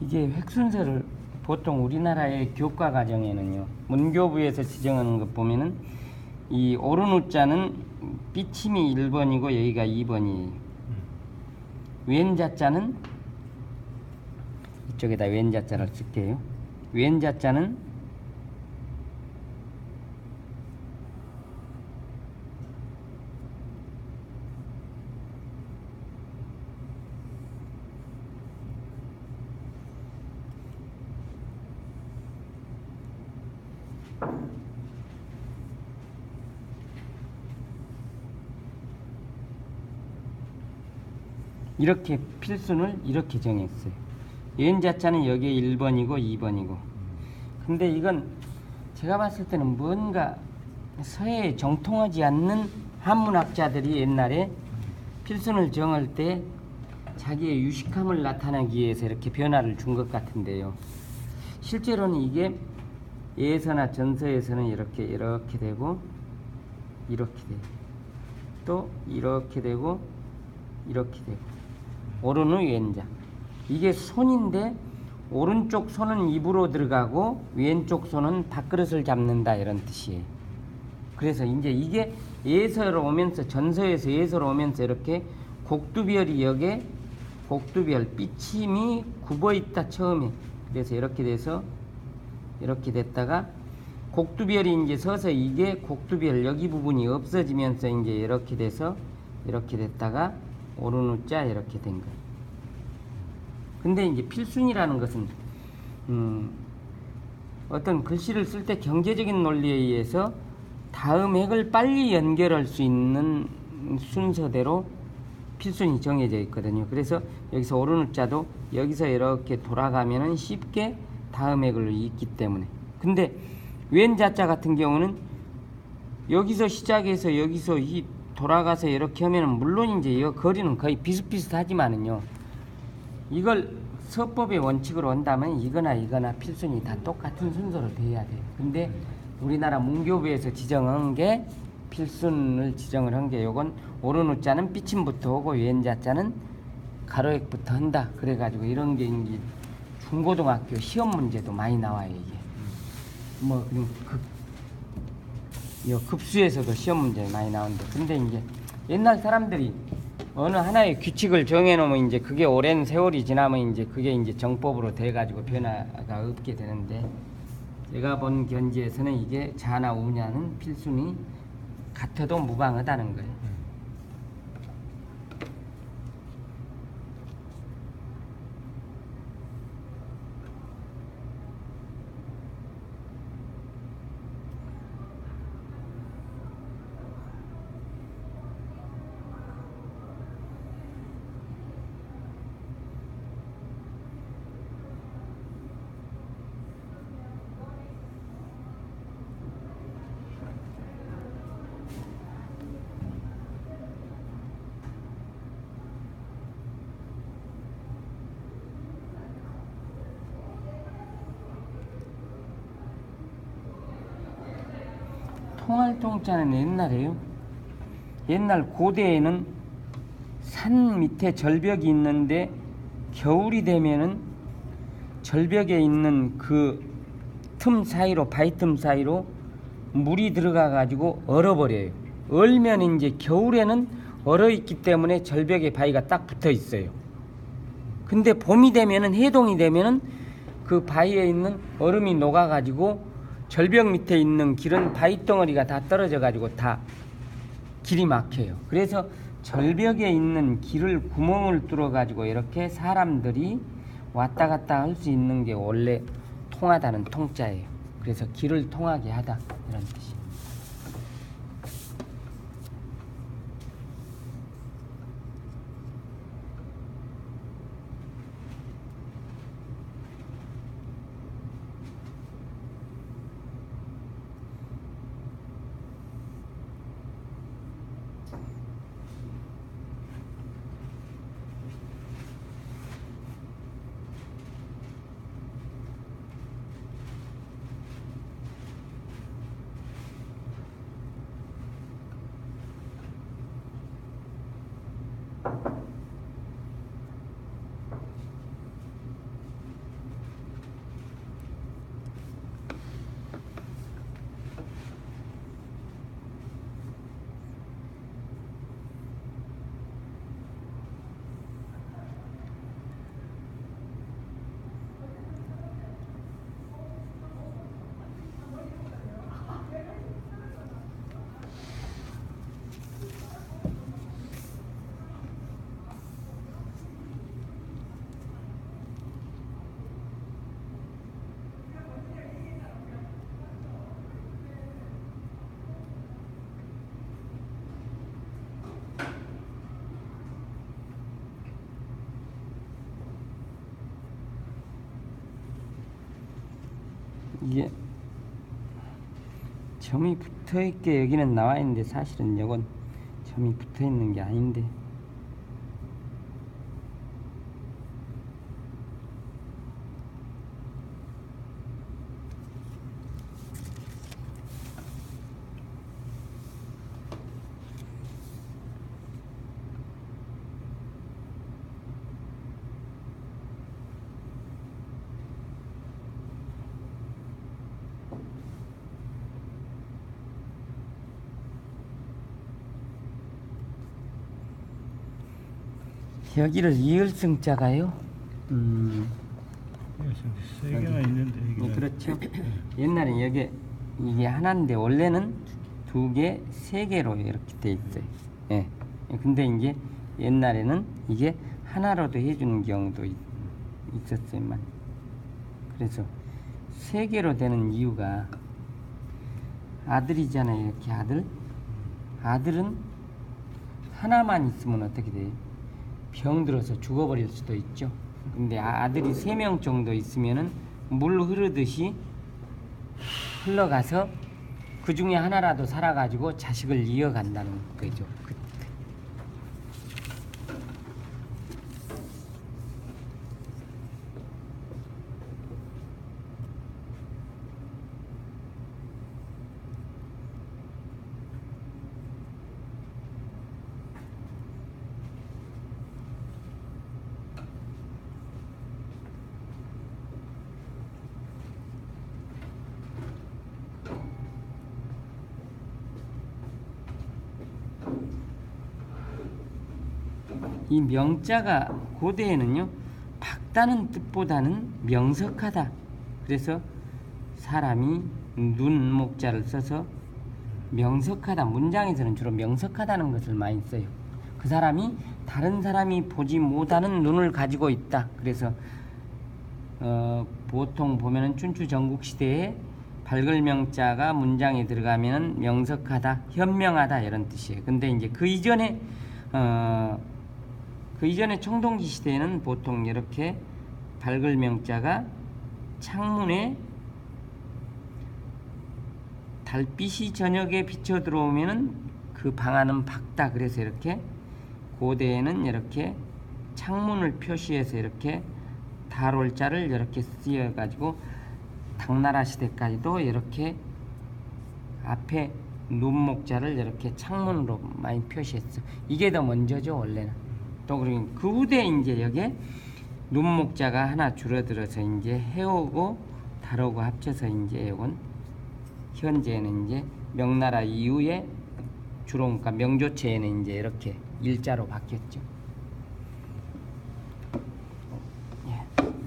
이게 획순서를 보통 우리나라의 교과 과정에는요 문교부에서 지정하는 것 보면은 이 오른 우자는 삐침이 1번이고 여기가 2번이에요 왼자자는 이쪽에다 왼자자를 쓸게요. 왼자자는 이렇게 필순을 이렇게 정했어요. 왼자자는 여기에 1번이고 2번이고. 근데 이건 제가 봤을 때는 뭔가 서해에 정통하지 않는 한문학자들이 옛날에 필순을 정할 때 자기의 유식함을 나타내기 위해서 이렇게 변화를 준 것 같은데요. 실제로는 이게 예서나 전서에서는 이렇게 이렇게 되고 이렇게 되고 또 이렇게 되고 이렇게 되고 오른의 왼자 이게 손인데 오른쪽 손은 입으로 들어가고 왼쪽 손은 밥그릇을 잡는다 이런 뜻이에요. 그래서 이제 이게 예서로 오면서 전서에서 예서로 오면서 이렇게 곡두별이 여기에 곡두별 삐침이 굽어 있다 처음에 그래서 이렇게 돼서 이렇게 됐다가 곡두별이 이제 서서 이게 곡두별 여기 부분이 없어지면서 이제 이렇게 돼서 이렇게 됐다가 오른우자 이렇게 된 거예요. 근데 이제 필순이라는 것은 음, 어떤 글씨를 쓸 때 경제적인 논리에 의해서 다음 핵을 빨리 연결할 수 있는 순서대로 필순이 정해져 있거든요. 그래서 여기서 오른우자도 여기서 이렇게 돌아가면은 쉽게 다음 핵을 잇기 때문에. 근데 왼자자 같은 경우는 여기서 시작해서 여기서 이 돌아가서 이렇게 하면은 물론 이제 이 거리는 거의 비슷비슷하지만은요. 이걸 서법의 원칙으로 한다면 이거나 이거나 필순이 다 똑같은 순서로 돼야 돼요. 근데 우리나라 문교부에서 지정한 게 필순을 지정을 한 게 요건 오른 우자는 삐침부터 오고 왼자자는 가로액부터 한다. 그래가지고 이런 게 중고등학교 시험 문제도 많이 나와요 이게. 뭐 급, 이 급수에서도 시험 문제 많이 나오는데 근데 이제 옛날 사람들이 어느 하나의 규칙을 정해놓으면 이제 그게 오랜 세월이 지나면 이제 그게 이제 정법으로 돼가지고 변화가 없게 되는데 제가 본 견지에서는 이게 자나 우냐는 필순이 같아도 무방하다는 거예요. 통할통자는 옛날에요. 옛날 고대에는 산 밑에 절벽이 있는데 겨울이 되면은 절벽에 있는 그 틈 사이로 바위 틈 사이로 물이 들어가 가지고 얼어버려요. 얼면 이제 겨울에는 얼어 있기 때문에 절벽에 바위가 딱 붙어 있어요. 근데 봄이 되면은 해동이 되면은 그 바위에 있는 얼음이 녹아 가지고 절벽 밑에 있는 길은 바위 덩어리가 다 떨어져 가지고 다 길이 막혀요. 그래서 절벽에 있는 길을 구멍을 뚫어 가지고 이렇게 사람들이 왔다 갔다 할 수 있는 게 원래 통하다는 통자예요. 그래서 길을 통하게 하다 이런 뜻이. 이게 점이 붙어 있게 여기는 나와 있는데 사실은 이건 점이 붙어 있는 게 아닌데 여기를 이을승자가요. 음, 세 개나 있는데 네, 이게 그렇죠. 옛날에 여기 이게 하나인데 원래는 두 개, 세 개로 이렇게 돼 있어요. 예. 근데 이제 옛날에는 이게 하나로도 해주는 경우도 있, 있었지만 그래서 세 개로 되는 이유가 아들이잖아요. 이렇게 아들. 아들은 하나만 있으면 어떻게 돼요? 병 들어서 죽어버릴 수도 있죠. 근데 아- 아들이 세 명 정도 있으면은 물 흐르듯이 흘러가서 그 중에 하나라도 살아가지고 자식을 이어간다는 거죠. 이 명자가 고대에는요 박다는 뜻보다는 명석하다. 그래서 사람이 눈 목자를 써서 명석하다 문장에서는 주로 명석하다는 것을 많이 써요. 그 사람이 다른 사람이 보지 못하는 눈을 가지고 있다. 그래서 어, 보통 보면은 춘추 전국 시대에 밝을 명자가 문장에 들어가면은 명석하다, 현명하다 이런 뜻이에요. 근데 이제 그 이전에 어, 그 이전에 청동기 시대에는 보통 이렇게 밝을 명자가 창문에 달빛이 저녁에 비쳐 들어오면은 그 방안은 밝다. 그래서 이렇게 고대에는 이렇게 창문을 표시해서 이렇게 달월자를 이렇게 쓰여 가지고 당나라 시대까지도 이렇게 앞에 눈목자를 이렇게 창문으로 많이 표시했어. 이게 더 먼저죠 원래는. 또 그리고 그 후대 이제 여기에 눈목자가 하나 줄어들어서 이제 해오고 달오고 합쳐서 이제 이건 현재는 이제 명나라 이후에 주로 그러니까 명조체에는 이제 이렇게 일자로 바뀌었죠.